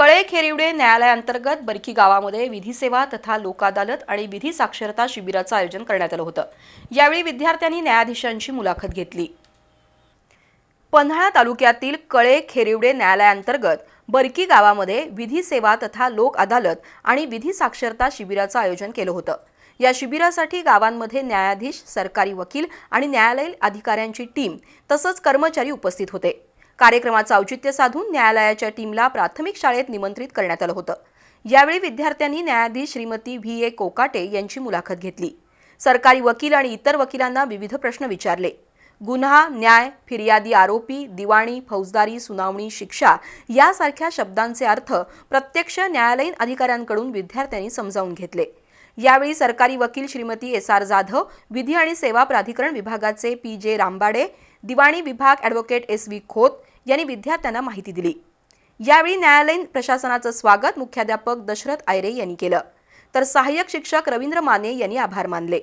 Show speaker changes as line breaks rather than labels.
कळे खेरिवडे न्यायालयाअंतर्गत बरकी गावामध्ये विधी सेवा तथा लोक अदालत आणि विधी साक्षरता शिबिराचं आयोजन करण्यात आलं होतं. यावेळी विद्यार्थ्यांनी न्यायाधीशांची मुलाखत घेतली. पन्हाळा तालुक्यातील कळे खेरिवडे न्यायालयाअंतर्गत बरकी गावामध्ये विधी सेवा तथा लोक अदालत आणि विधी साक्षरता शिबिराचं आयोजन केलं होतं. या शिबिरासाठी गावांमध्ये न्यायाधीश सरकारी वकील आणि न्यायालयीन अधिकाऱ्यांची टीम तसंच कर्मचारी उपस्थित होते. कार्यक्रमाचं औचित्य साधून न्यायालयाच्या टीमला प्राथमिक शाळेत निमंत्रित करण्यात आलं होतं. यावेळी विद्यार्थ्यांनी न्यायाधीश श्रीमती व्ही. ए. कोकाटे यांची मुलाखत घेतली. सरकारी वकील आणि इतर वकिलांना विविध प्रश्न विचारले. गुन्हा न्याय फिर्यादी आरोपी दिवाणी फौजदारी सुनावणी शिक्षा यासारख्या शब्दांचे अर्थ प्रत्यक्ष न्यायालयीन अधिकाऱ्यांकडून विद्यार्थ्यांनी समजावून घेतले. यावेळी सरकारी वकील श्रीमती एस. आर. जाधव विधी आणि सेवा प्राधिकरण विभागाचे पी. जे. रामबाडे दिवाणी विभाग ॲडव्होकेट एस. व्ही. खोत यांनी विद्यार्थ्यांना माहिती दिली. यावेळी न्यायालयीन प्रशासनाचं स्वागत मुख्याध्यापक दशरथ आयरे यांनी केलं. तर सहाय्यक शिक्षक रवींद्र माने यांनी आभार मानले.